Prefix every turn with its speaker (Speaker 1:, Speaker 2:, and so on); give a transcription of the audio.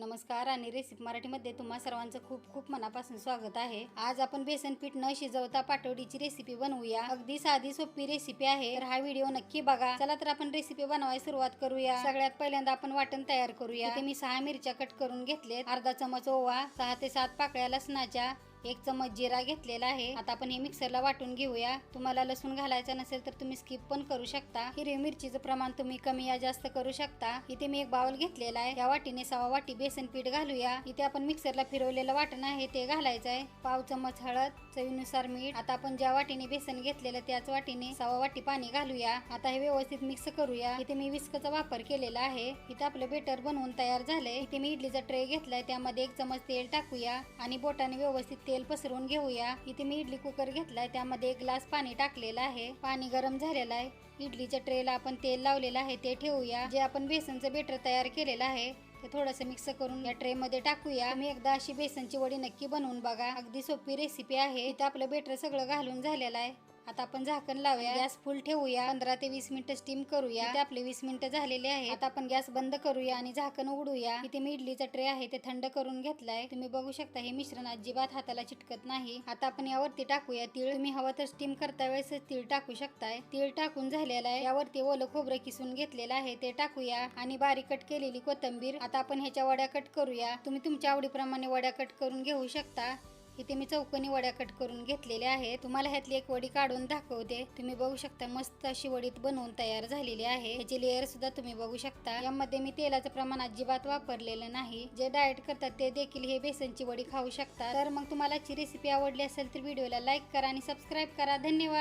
Speaker 1: नमस्कार आणि रेसिपी मराठीमध्ये तुम्हा सर्वांचं खूप खूप मनापासून स्वागत आहे. आज आपण बेसन पीठ न शिजवता पाटवडीची रेसिपी बनवूया. अगदी साधी सोपी रेसिपी आहे. तर हा व्हिडिओ नक्की बघा. चला तर आपण रेसिपी बनवायला सुरुवात करूया. सगळ्यात पहिल्यांदा आपण वाटण तयार करूया. इथे मी सहा मिरच्या कट करून घेतलेत. अर्धा चमच ओवा सहा ते सात पाकळ्या लसणाच्या एक चमच जिरा घेतलेला आहे. आता आपण हे मिक्सरला वाटून घेऊया. तुम्हाला लसूण घालायचा नसेल तर तुम्ही स्किप पण करू शकता. हिरवी मिरचीचं प्रमाण तुम्ही कमी या जास्त करू शकता. इथे मी एक बाउल घेतलेला आहे. या वाटीने सवा वाटी बेसन पीठ घालूया. इथे आपण मिक्सरला फिरवलेलं वाटण आहे ते घालायचं आहे पाव चमच हळद चवीनुसार मीठ. आता आपण ज्या वाटीने बेसन घेतलेलं त्याच वाटीने सवा वाटी पाणी घालूया. आता हे व्यवस्थित मिक्स करूया. इथे मी विस्कचा वापर केलेला आहे. इथे आपलं बेटर बनवून तयार झालंय. इथे मी इडलीचा ट्रे घेतलाय. त्यामध्ये एक चमच तेल टाकूया आणि बोटाने व्यवस्थित तेल पसरवून घेऊया. इथे मी इडली कुकर घेतलाय. त्यामध्ये एक ग्लास पाणी टाकलेलं आहे. पाणी गरम झालेलं आहे. इडलीच्या ट्रेला आपण तेल लावलेलं आहे. ते ठेवूया. जे आपण बेसनचं बेटर तयार केलेलं आहे ते थोडंसं मिक्स करून या ट्रे मध्ये टाकूया. मी एकदा अशी बेसनची वडी नक्की बनवून बघा. अगदी सोपी रेसिपी आहे. इथे आपलं बेटर सगळं घालून झालेलं आहे. आता आपण झाकण लावूया. गॅस फुल ठेवूया. पंधरा ते वीस मिनिटं स्टीम करूया. ते आपले वीस मिनिटं झालेले आहे आता आपण गॅस बंद करूया आणि झाकण उघडूया. इथे मी इडलीचा ट्रे आहे ते थंड करून घेतलाय. तुम्ही बघू शकता हे मिश्रण अजिबात हाताला चिटकत नाही. आता आपण यावरती टाकूया तीळ. तुम्ही हवा तर स्टीम करता वेळेस तीळ टाकू शकताय. तीळ टाकून झालेला आहे. यावरती ओलं खोबरं किसून घेतलेलं आहे ते टाकूया. आणि बारीक कट केलेली कोथंबीर. आता आपण ह्याच्या वड्या कट करूया. तुम्ही तुमच्या आवडीप्रमाणे वड्या कट करून घेऊ शकता. इथे मी चौकोनी वड्या कट करून घेतलेल्या आहे तुम्हाला ह्यातली एक वडी काढून दाखवते. तुम्ही बघू शकता मस्त अशी वडीत बनवून तयार झालेली आहे. ह्याची लेअर सुद्धा तुम्ही बघू शकता. यामध्ये मी तेलाचं प्रमाण अजिबात वापरलेलं नाही. जे डाएट करतात ते देखील हे बेसनची वडी खाऊ शकतात. तर मग तुम्हाला रेसिपी आवडली असेल तर व्हिडिओला लाईक करा आणि सबस्क्राईब करा. धन्यवाद!